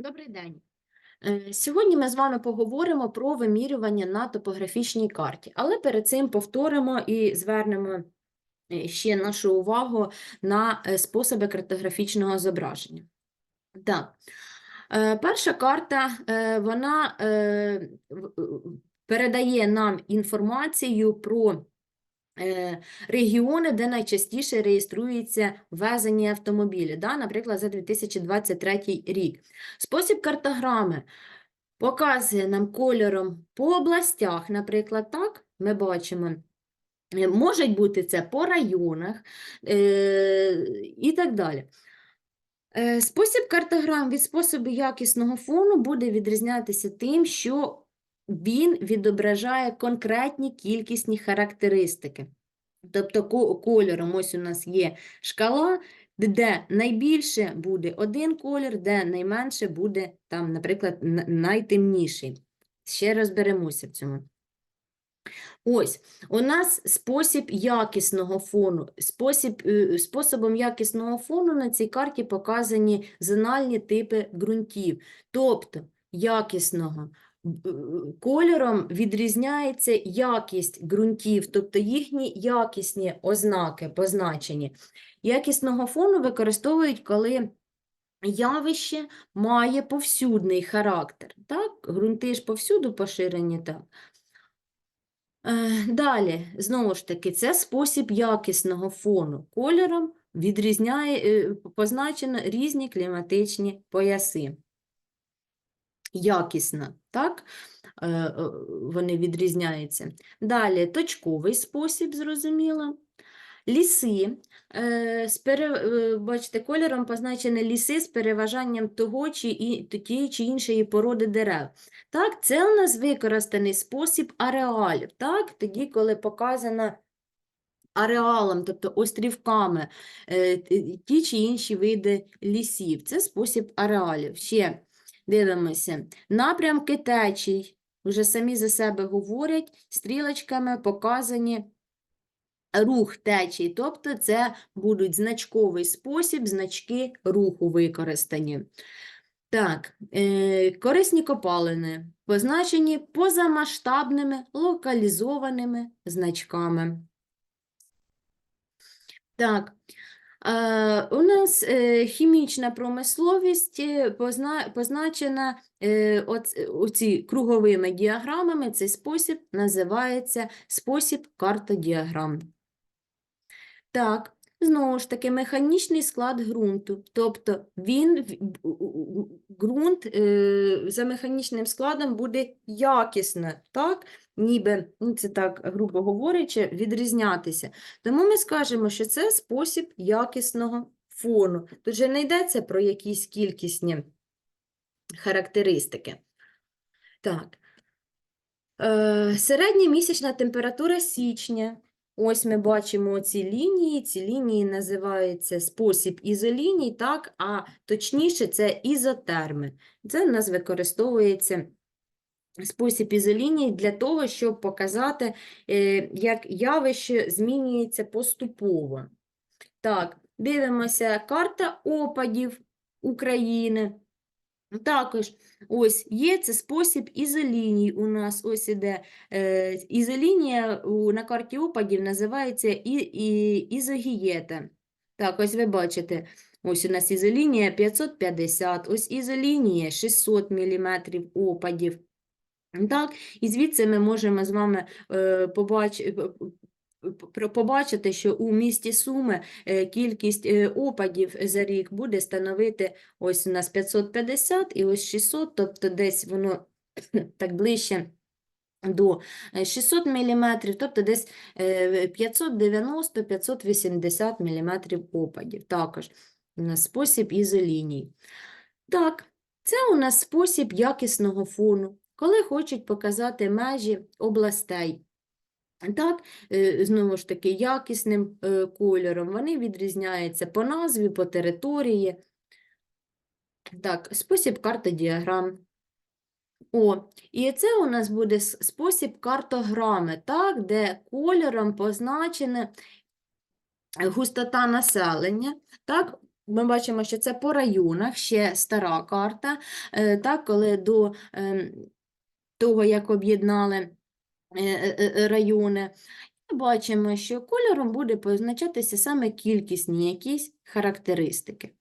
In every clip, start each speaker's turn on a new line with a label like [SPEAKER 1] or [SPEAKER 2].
[SPEAKER 1] Добрий день. Е, Сьогодні ми з вами поговоримо про вимірювання на топографічній карті, але перед цим повторимо і звернемо е, ще нашу увагу на е, способи картографічного зображення. Так, перша карта, вона передає нам інформацію про регіони, де найчастіше реєструється ввезення автомобілів, да? Наприклад, за 2023 рік. Спосіб картограми показує нам кольором по областях, наприклад, так, ми бачимо. Е, Можуть бути це по районах е, і так далі. Е, Спосіб картограм від способу якісного фону буде відрізнятися тим, що він відображає конкретні кількісні характеристики. Тобто кольором ось у нас є шкала, де найбільше буде один колір, де найменше буде там, наприклад, найтемніший. Ще розберемося в цьому. Ось, у нас спосіб якісного фону. Спосіб, е, способом якісного фону на цій карті показані зональні типи ґрунтів. Тобто якісного кольором відрізняється якість ґрунтів, тобто їхні якісні ознаки позначені. Якісного фону використовують, коли явище має повсюдний характер. Так? Ґрунти ж повсюду поширені так. Е, Далі, знову ж таки, це спосіб якісного фону. Кольором відрізняє, е, позначено різні кліматичні пояси. Якісно, так? Е, е, Вони відрізняються. Далі, точковий спосіб, зрозуміло. Ліси, е, бачите, кольором позначені ліси з переважанням того чи і, тієї чи іншої породи дерев. Так, це у нас використаний спосіб ареалів, так, тоді, коли показано ареалом, тобто острівками, ті чи інші види лісів. Це спосіб ареалів. Ще дивимося. Напрямки течій, вже самі за себе говорять, стрілочками показані рух течій, тобто це будуть значковий спосіб, значки руху використані. Так, е, корисні копалини позначені позамасштабними локалізованими значками. Так, у нас е, хімічна промисловість е, позначена е, оці круговими діаграмами. Цей спосіб називається спосіб картодіаграм. Так, знову ж таки, механічний склад ґрунту. Тобто він, ґрунт е, за механічним складом буде якісно, так? Ніби, ну, це так, грубо говорячи, відрізнятися. Тому ми скажемо, що це спосіб якісного фону. Тут же не йдеться про якісь кількісні характеристики. Так. Е, середня місячна температура січня. Ось ми бачимо ці лінії. Ці лінії називаються спосіб ізоліній, так, а точніше це ізотерми. Це в нас використовується спосіб ізоліній для того, щоб показати, е, як явище змінюється поступово. Так, дивимося карта опадів України. Також ось є це спосіб ізоліній у нас. Ось іде е, ізолінія на карті опадів називається і, і, ізогієта. Так, ось ви бачите, ось у нас ізолінія 550, ось ізолінія 600 мм опадів. Так, і звідси ми можемо з вами е, побач... п- п- п- побачити, що у місті Суми е, кількість е, опадів за рік буде становити ось у нас 550 і ось 600, тобто десь воно так ближче до е, 600 мм, тобто десь е, 590-580 мм опадів. Також у нас спосіб ізоліній. Так, це у нас спосіб якісного фону, коли хочуть показати межі областей. Так, е, знову ж таки, якісним е, кольором вони відрізняються по назві, по території. Так, спосіб картодіаграм. О, і це у нас буде спосіб картограми, так, де кольором позначена густота населення, так, Ми бачимо, що це по районах, ще стара карта, е, так, коли до ем, того, як об'єднали райони, і бачимо, що кольором буде позначатися саме кількісні якісь характеристики.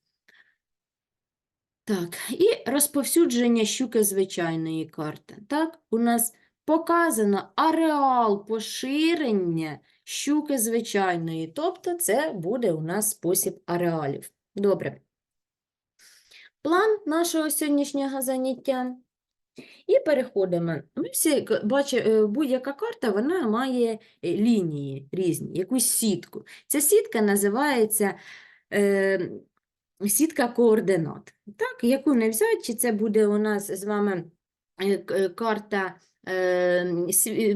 [SPEAKER 1] Так, і розповсюдження щуки звичайної карти. Так, у нас показано ареал поширення щуки звичайної, тобто це буде у нас спосіб ареалів. Добре. План нашого сьогоднішнього заняття. І переходимо. Ми всі бачимо, будь-яка карта вона має е, лінії різні, якусь сітку. Ця сітка називається е, сітка координат. Так, яку не взяти, чи це буде у нас з вами е, е, карта,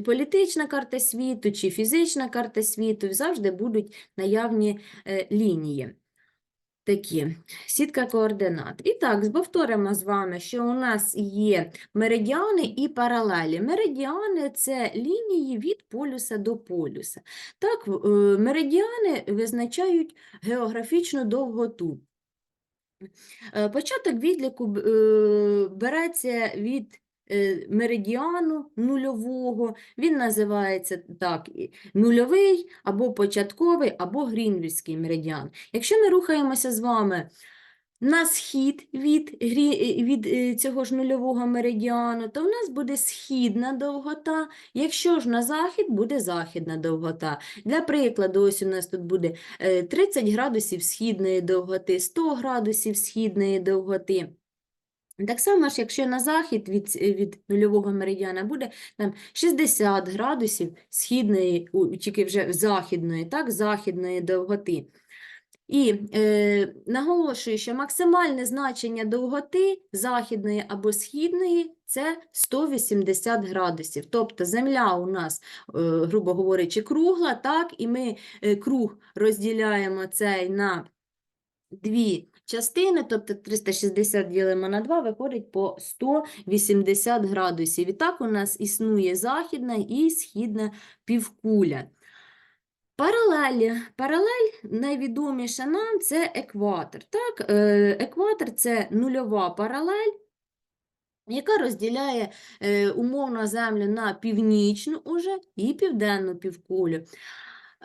[SPEAKER 1] політична карта світу, чи фізична карта світу, завжди будуть наявні лінії. Такі, сітка координат. І так, повторимо з вами, що у нас є меридіани і паралелі. Меридіани – це лінії від полюса до полюса. Так, е, меридіани визначають географічну довготу. Е, Початок відліку е, береться від меридіану нульового, він називається так, нульовий, або початковий, або грінвільський меридіан. Якщо ми рухаємося з вами на схід від, е, від е, цього ж нульового меридіану, то в нас буде східна довгота, якщо ж на захід, буде західна довгота. Для прикладу, ось у нас тут буде е, 30 градусів східної довготи, 100 градусів східної довготи. Так само ж, якщо на захід від, від нульового меридіана буде там 60 градусів східної, тільки вже західної, так, західної довготи. І е, наголошую, що максимальне значення довготи західної або східної – це 180 градусів. Тобто земля у нас, е, грубо говорячи, кругла, так, і ми е, круг розділяємо цей на дві частини, тобто 360 ділимо на 2, виходить по 180 градусів. І так у нас існує західна і східна півкуля. Паралелі. Паралель найвідоміша нам це екватор. Так? Е, Екватор це нульова паралель, яка розділяє е, умовно землю на північну уже і південну півкулю.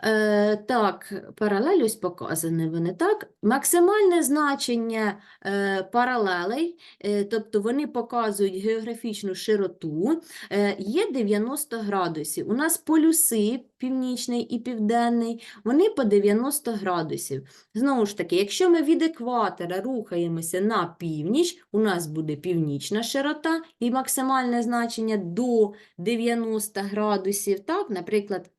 [SPEAKER 1] Е, так, паралель ось показані вони, так? Максимальне значення е, паралелей, е, тобто вони показують географічну широту, е, є 90 градусів. У нас полюси, північний і південний, вони по 90 градусів. Знову ж таки, якщо ми від екватора рухаємося на північ, у нас буде північна широта і максимальне значення до 90 градусів. Так, наприклад,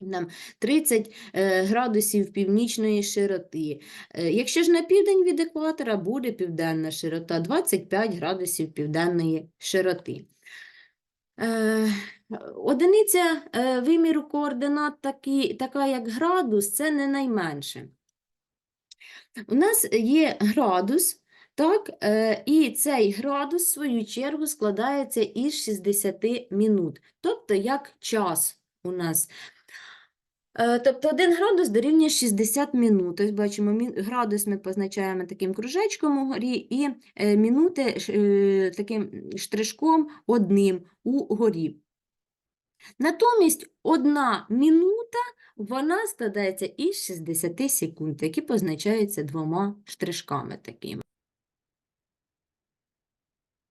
[SPEAKER 1] нам 30 е, градусів північної широти. Е, Якщо ж на південь від екватора буде південна широта 25 градусів південної широти. Е, Одиниця виміру координат такі, така, як градус, це не найменше. У нас є градус, так, і цей градус, в свою чергу, складається із 60 минут, тобто як час у нас. Е, Тобто 1 градус дорівнює 60 минут. Ось бачимо, градус ми позначаємо таким кружечком угорі і е, минути е, таким штришком одним угорі. Натомість одна минута вона складається із 60 секунд, які позначаються двома штришками такими.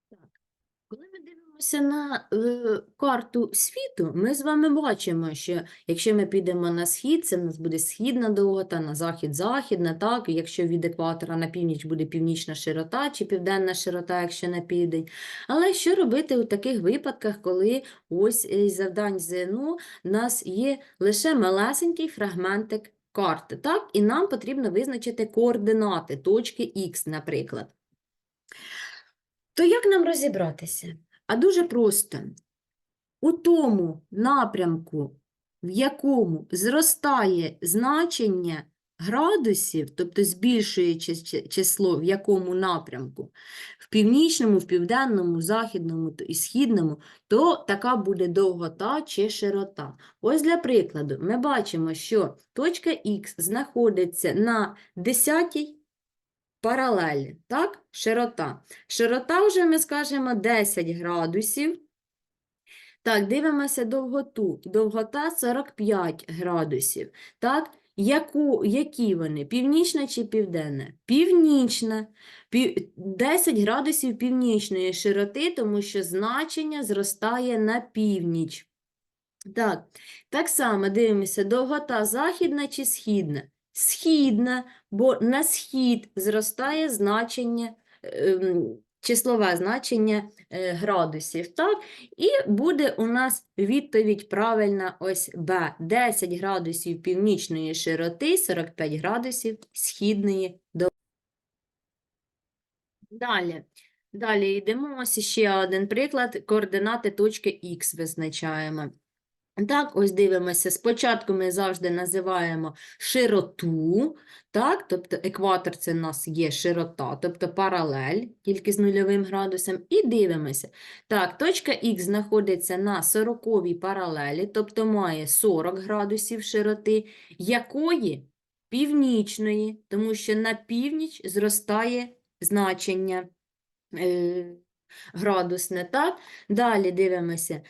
[SPEAKER 1] Так. Коли ми дивимося на е, карту світу, ми з вами бачимо, що якщо ми підемо на схід, це в нас буде східна довгота, на захід західна, так, якщо від екватора на північ буде північна широта чи південна широта, якщо на південь. Але що робити у таких випадках, коли ось е, завдань ЗНО у нас є лише малесенький фрагментик карти, так, і нам потрібно визначити координати, точки Х, наприклад. То як нам розібратися? А дуже просто. У тому напрямку, в якому зростає значення градусів, тобто збільшується чи- число в якому напрямку, в північному, в південному, західному і східному, то така буде довгота чи широта. Ось для прикладу, ми бачимо, що точка Х знаходиться на 10 паралелі, так? Широта. Широта вже ми скажемо 10 градусів. Так, дивимося довготу. Довгота 45 градусів. Так, Яку, які вони? Північна чи південна? Північна. 10 градусів північної широти, тому що значення зростає на північ. Так, так само дивимося, довгота західна чи східна? Східна, бо на схід зростає значення, ем, числове значення е, градусів. Так? І буде у нас відповідь правильна ось Б. 10 градусів північної широти, 45 градусів східної довготи. Далі. Далі йдемо. Ось ще один приклад. Координати точки Х визначаємо. Так, ось дивимося. Спочатку ми завжди називаємо широту, так, тобто екватор це в нас є широта, тобто паралель, тільки з нульовим градусом, і дивимося. Так, точка Х знаходиться на 40 паралелі, тобто має 40 градусів широти, якої? Північної, тому що на північ зростає значення е, градусне, так? Далі дивимося.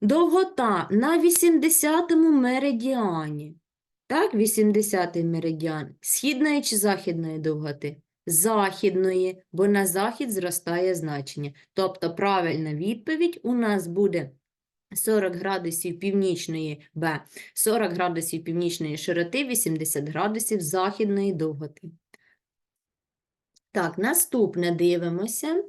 [SPEAKER 1] Довгота на 80-му меридіані. Так, 80-й меридіан. Східної чи західної довготи? Західної, бо на захід зростає значення. Тобто правильна відповідь у нас буде 40 градусів північної Б, 40 градусів північної широти, 80 градусів західної довготи. Так, наступне дивимося.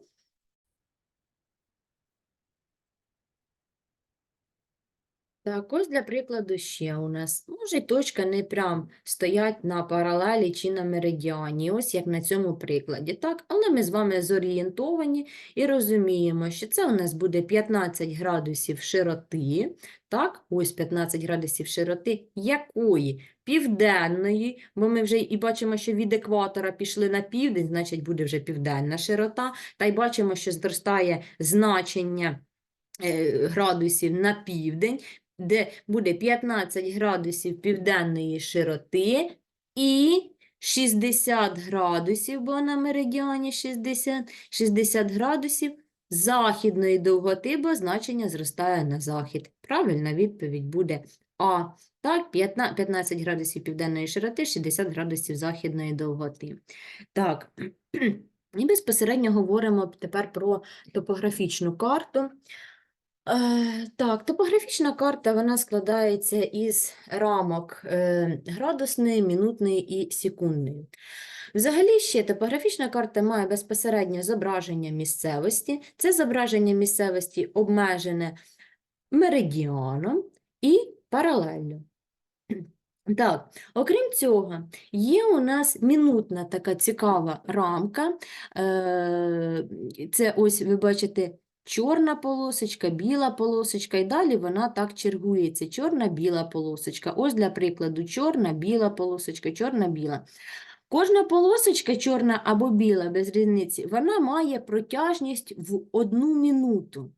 [SPEAKER 1] Так, ось для прикладу ще у нас. Може, точка не прям стоять на паралелі чи на меридіані, ось як на цьому прикладі. Так, але ми з вами зорієнтовані і розуміємо, що це у нас буде 15 градусів широти. Так, ось 15 градусів широти. Якої? Південної, бо ми вже і бачимо, що від екватора пішли на південь, значить буде вже південна широта. Та й бачимо, що зростає значення е, градусів на південь, де буде 15 градусів південної широти і 60 градусів, бо на меридіані 60, 60 градусів західної довготи, бо значення зростає на захід. Правильна відповідь буде А. Так, 15 15 градусів південної широти, 60 градусів західної довготи. Так, і безпосередньо говоримо тепер про топографічну карту. Е, Так, топографічна карта вона складається із рамок е, градусної, минутної і секундної. Взагалі ще топографічна карта має безпосереднє зображення місцевості. Це зображення місцевості обмежене меридіаном і паралеллю. Так, окрім цього, є у нас мінутна така цікава рамка. Е, Це ось ви бачите чорна полосочка, біла полосочка, і далі вона так чергується. Чорна-біла полосочка. Ось для прикладу, чорна, біла полосочка, чорна, біла. Кожна полосочка, чорна або біла, без різниці, вона має протяжність в одну минуту.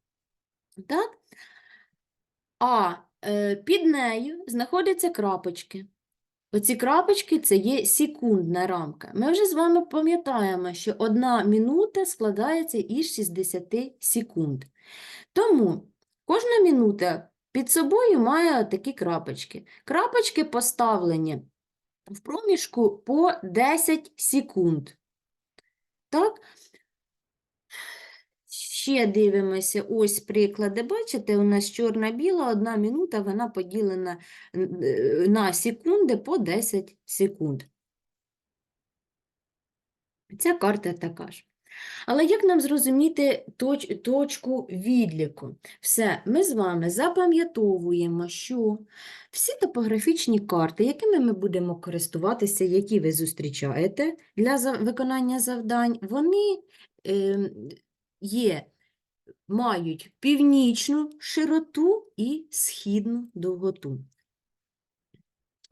[SPEAKER 1] Так? А е, під нею знаходяться крапочки. Оці крапочки це є секундна рамка. Ми вже з вами пам'ятаємо, що одна минута складається із 60 секунд. Тому кожна минута під собою має такі крапочки. Крапочки поставлені в проміжку по 10 секунд. Так? Ще дивимося, ось приклади. Бачите, у нас чорна-біла, одна минута, вона поділена е, на секунди по 10 секунд. Ця карта така ж. Але як нам зрозуміти точ, точку відліку? Все, ми з вами запам'ятовуємо, що всі топографічні карти, якими ми будемо користуватися, які ви зустрічаєте для виконання завдань, вони е, є, мають північну широту і східну довготу.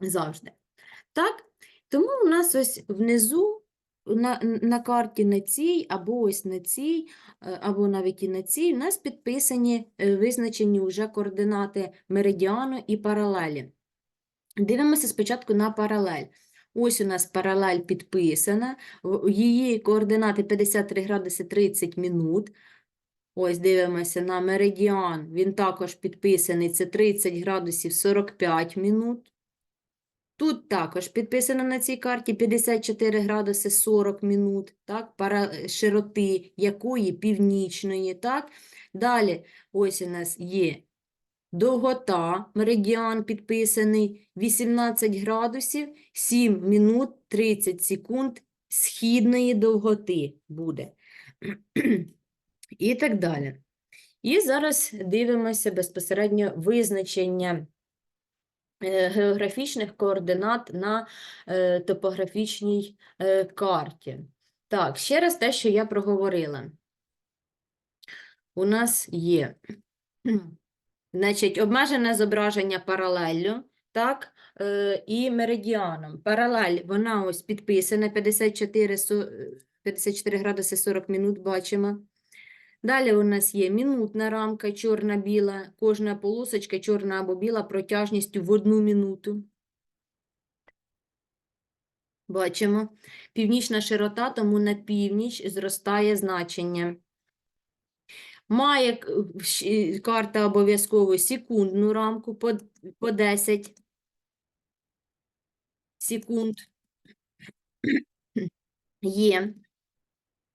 [SPEAKER 1] Завжди. Так? Тому у нас ось внизу на, на карті на цій, або ось на цій, е, або навіть і на цій, у нас підписані е, визначені вже координати меридіану і паралелі. Дивимося спочатку на паралель. Ось у нас паралель підписана. Її координати 53 градуси 30 минут. Ось дивимося на меридіан. Він також підписаний. Це 30 градусів 45 минут. Тут також підписано на цій карті 54 градуси 40 минут, так, пара широти якої північної, так. Далі ось у нас є довгота, меридіан підписаний 18 градусів 7 минут 30 секунд східної довготи буде. І так далі. І зараз дивимося безпосередньо визначення е, географічних координат на е, топографічній е, карті. Так, ще раз те, що я проговорила. У нас є значить, обмежене зображення паралеллю, так, і меридіаном. Паралель, вона ось підписана 54, е, 54 градуси 40 минут, бачимо. Далі у нас є минутна рамка, чорна-біла, кожна полосочка чорна або біла протяжністю в одну минуту. Бачимо. Північна широта, тому на північ зростає значення. Має карта обов'язково секундну рамку по, по 10 секунд. Є.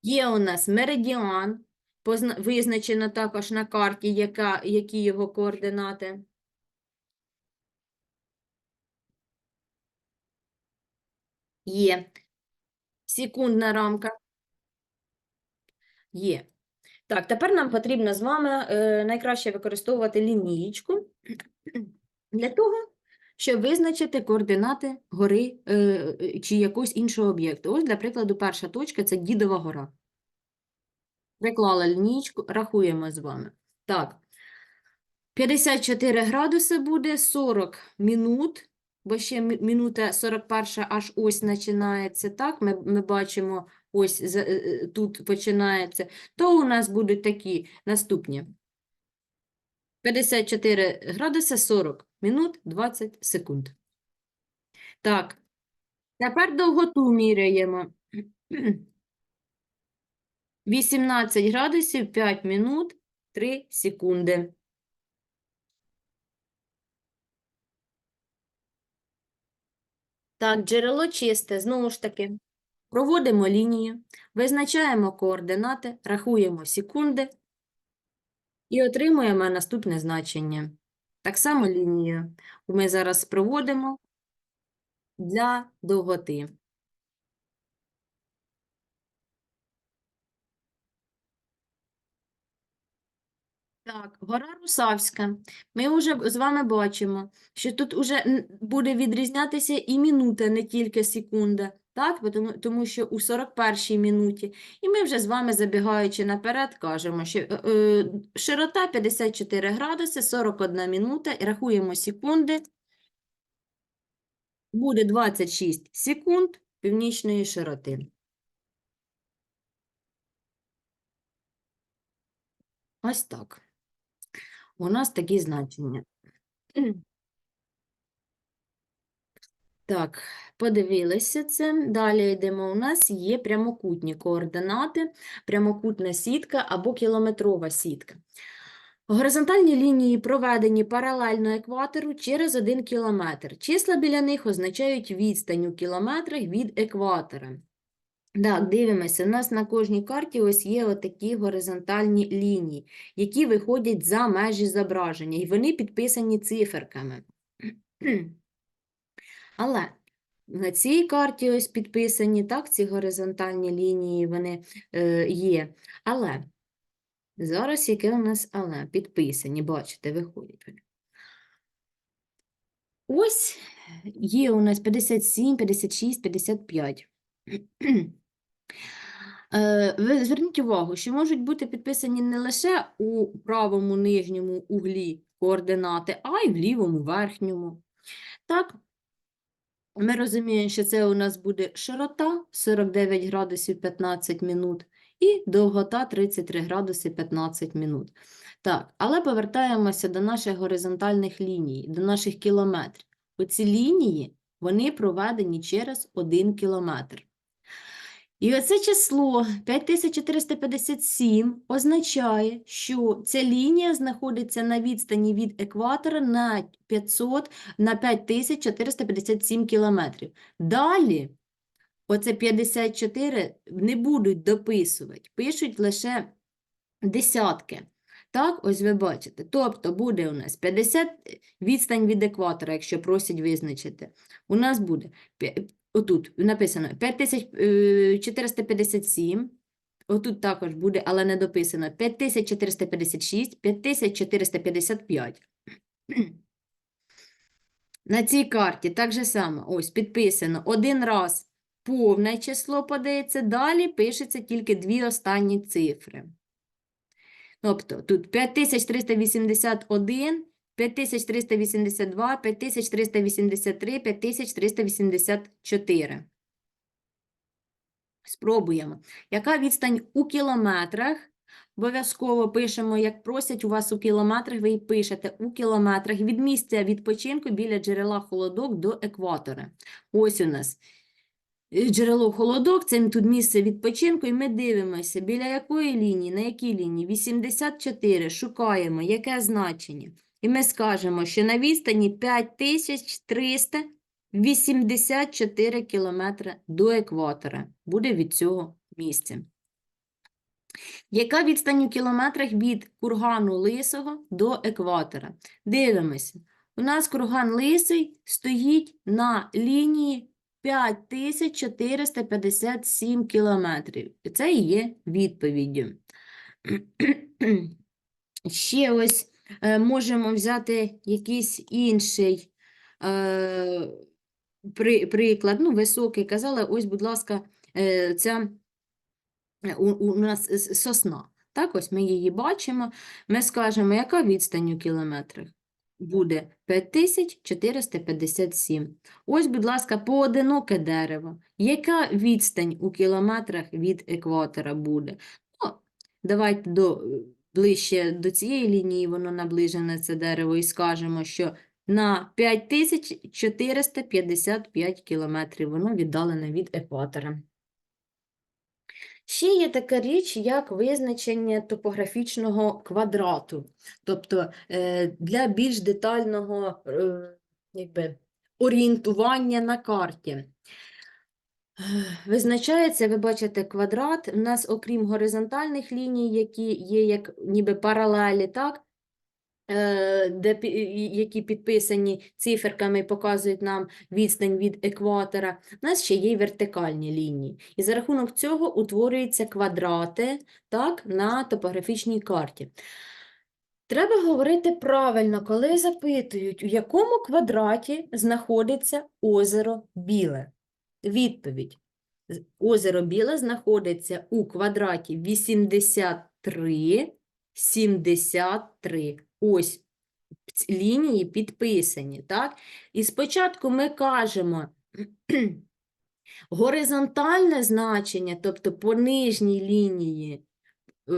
[SPEAKER 1] Є у нас меридіан, визначено також на карті, яка, які його координати. Є. Секундна рамка. Є. Так, тепер нам потрібно з вами е, найкраще використовувати лінієчку для того, щоб визначити координати гори е, чи якогось іншого об'єкту. Ось, для прикладу, перша точка – це Дідова гора. Приклала лінійку, рахуємо з вами. Так, 54 градуси буде 40 минут, бо ще мі- минута 41 аж ось починається, так? Ми, ми бачимо, ось е, е, тут починається. То у нас будуть такі наступні. 54 градуси 40 минут 20 секунд. Так, тепер довготу міряємо. 18 градусів 5 минут 3 секунди. Так, джерело чисте, знову ж таки. Проводимо лінію, визначаємо координати, рахуємо секунди і отримуємо наступне значення. Так само лінію ми зараз проводимо для довготи. Так, гора Русавська. Ми вже з вами бачимо, що тут уже буде відрізнятися і минута, не тільки секунда. Так, тому, тому що у 41-й минуті. І ми вже з вами, забігаючи наперед, кажемо, що е, е, широта 54 градуси, 41 минута, і рахуємо секунди. Буде 26 секунд північної широти. Ось так. У нас такі значення. Так, подивилися це. Далі йдемо. У нас є прямокутні координати, прямокутна сітка або кілометрова сітка. Горизонтальні лінії проведені паралельно екватору через 1 кілометр. Числа біля них означають відстань у кілометрах від екватора. Так, дивимося, у нас на кожній карті ось є отакі горизонтальні лінії, які виходять за межі зображення, і вони підписані циферками. Але на цій карті ось підписані, так, ці горизонтальні лінії вони е, є. Але зараз яке у нас але? Підписані, бачите, виходять вони. Ось є у нас 57, 56, 55. Е, Ви зверніть увагу, що можуть бути підписані не лише у правому нижньому углі координати, а й в лівому верхньому. Так, ми розуміємо, що це у нас буде широта 49 градусів 15 минут і довгота 33 градуси 15 минут. Так, але повертаємося до наших горизонтальних ліній, до наших кілометрів. Оці лінії Вони проведені через 1 кілометр. І оце число 5457 означає, що ця лінія знаходиться на відстані від екватора на 500 на 5457 кілометрів. Далі, оце 54 не будуть дописувати, пишуть лише десятки. Так, ось ви бачите. Тобто буде у нас 50 відстань від екватора, якщо просять визначити. У нас буде отут написано 5457. Отут також буде, але не дописано 5456, 5455. На цій карті так же само, ось підписано один раз повне число подається, далі пишеться тільки дві останні цифри. Тобто тут 5381, 5382, 5383, 5384. Спробуємо. Яка відстань у кілометрах? Обов'язково пишемо, як просять у вас у кілометрах, ви і пишете у кілометрах від місця відпочинку біля джерела холодок до екватора. Ось у нас джерело холодок, це тут місце відпочинку, і ми дивимося, біля якої лінії, на якій лінії? 84, шукаємо, яке значення. І ми скажемо, що на відстані 5384 кілометри до екватора буде від цього місця. Яка відстань у кілометрах від кургану Лисого до екватора? Дивимося. У нас курган Лисий стоїть на лінії 5457 кілометрів. І Це і є відповіддю. Ще ось можемо взяти якийсь інший е, при, приклад, ну, високий, казали, ось, будь ласка, е, ця е, у нас сосна. Так, ось ми її бачимо. Ми скажемо, яка відстань у кілометрах? Буде 5457. Ось, будь ласка, поодиноке дерево. Яка відстань у кілометрах від екватора буде? Ну, давайте до, ближче до цієї лінії воно наближене це дерево і скажемо, що на 5455 кілометрів воно віддалене від екватора. Ще є така річ, як визначення топографічного квадрату. Тобто е, для більш детального е, якби, орієнтування на карті. Визначається, ви бачите, квадрат. У нас, окрім горизонтальних ліній, які є як ніби паралелі, так? е, де, які підписані циферками і показують нам відстань від екватора, у нас ще є вертикальні лінії. І за рахунок цього утворюються квадрати так, на топографічній карті. Треба говорити правильно, коли запитують, у якому квадраті знаходиться озеро Біле. Відповідь. Озеро Біле знаходиться у квадраті 83, 73. Ось лінії підписані, так? І спочатку ми кажемо горизонтальне значення, тобто по нижній лінії е,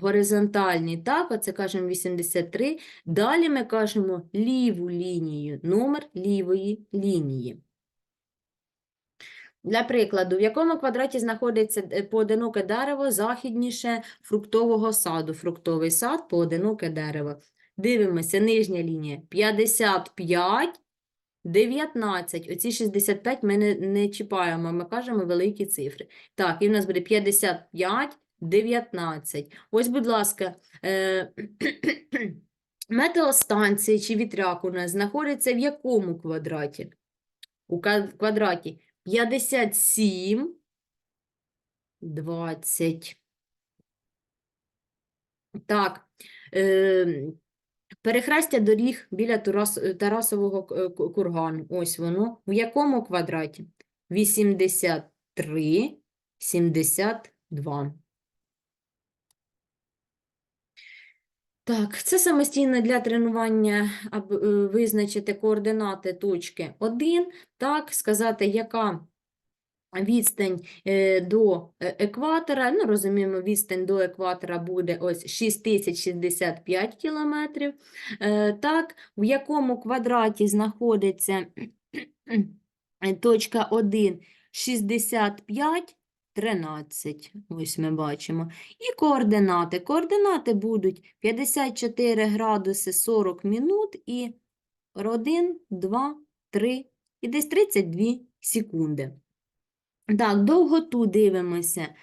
[SPEAKER 1] горизонтальній, так, оце кажемо 83. Далі ми кажемо ліву лінію, номер лівої лінії. Для прикладу, в якому квадраті знаходиться е, поодиноке дерево західніше фруктового саду? Фруктовий сад, поодиноке дерево. Дивимося, нижня лінія 55, 19. Оці 65 ми не, не чіпаємо, ми кажемо великі цифри. Так, і в нас буде 55, 19. Ось, будь ласка, е, метеостанція чи вітряк у нас знаходиться в якому квадраті? У квадраті 57, 20. Так, е, перехрестя доріг біля Тарас, Тарасового к- кургану. Ось воно. В якому квадраті? 83, 72. Так, це самостійно для тренування е, визначити координати точки 1, так, сказати, яка відстань е, до е, екватора. Ну, розуміємо, відстань до екватора буде ось 6065 кілометрів. Так, в якому квадраті знаходиться Точка 1 – 65, 13. Ось ми бачимо. І координати. Координати будуть 54 градуси 40 минут і 1, 2, 3 і десь 32 секунди. Так, довготу дивимося.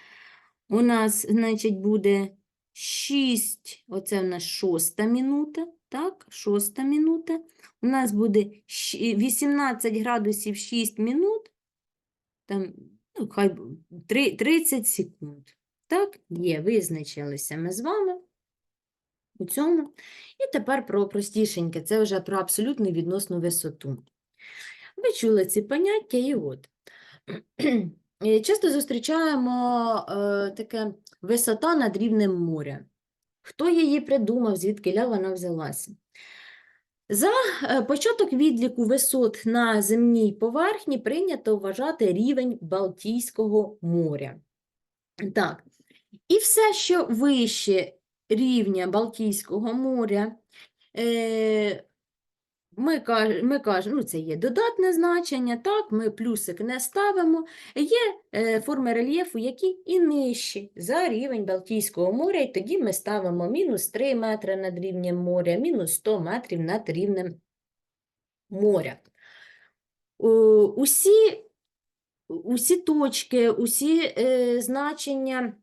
[SPEAKER 1] У нас, значить, буде 6, оце в нас шоста минута, так, шоста минута. У нас буде 18 градусів 6 минут, там, ну, хай 30 секунд. Так, є, визначилися ми з вами у цьому. І тепер про простішеньке, це вже про абсолютну відносну висоту. Ви чули ці поняття, і от. Е, Часто зустрічаємо е, таке висота над рівнем моря. Хто її придумав, звідки вона взялася? За е, початок відліку висот на земній поверхні прийнято вважати рівень Балтійського моря. Так, і все, що вище рівня Балтійського моря, е, ми, каж- ми кажемо, ну це є додатне значення, так, ми плюсик не ставимо. Є е, форми рельєфу, які і нижчі за рівень Балтійського моря, і тоді ми ставимо мінус 3 метри над рівнем моря, мінус 100 метрів над рівнем моря. Е, Усі, усі точки, усі е, значення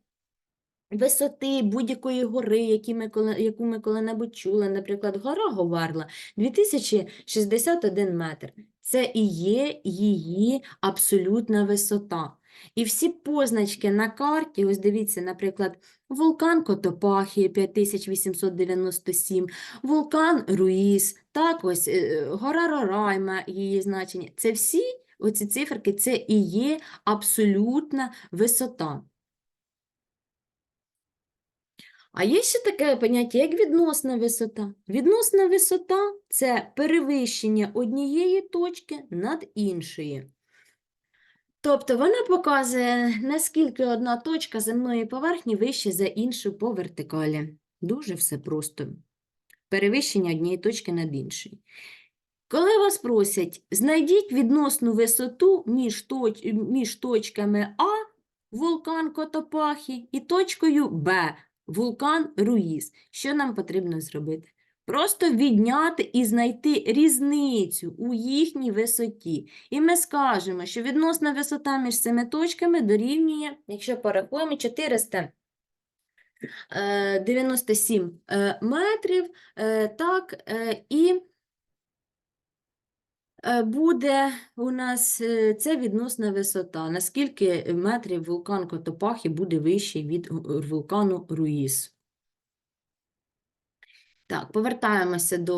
[SPEAKER 1] висоти будь-якої гори, які ми коли, яку ми коли-небудь чули, наприклад, гора Говерла 2061 метр. Це і є її абсолютна висота. І всі позначки на карті, ось дивіться, наприклад, вулкан Котопахії 5897, вулкан Руїс, так ось е, гора Рорайма, її значення. Це всі оці циферки, це і є абсолютна висота. А є ще таке поняття, як відносна висота. Відносна висота – це перевищення однієї точки над іншою. Тобто вона показує, наскільки одна точка земної поверхні вище за іншу по вертикалі. Дуже все просто. Перевищення однієї точки над іншою. Коли вас просять, знайдіть відносну висоту між, точ... між точками А, вулкан Котопахі, і точкою Б, вулкан Руїс. Що нам потрібно зробити? Просто відняти і знайти різницю у їхній висоті. І ми скажемо, що відносна висота між цими точками дорівнює, якщо порахуємо, 497 е, метрів. е, Так, е, і е, буде у нас е, це відносна висота. Наскільки метрів вулкан Котопахи буде вищий від е, вулкану Руїс? Так, повертаємося до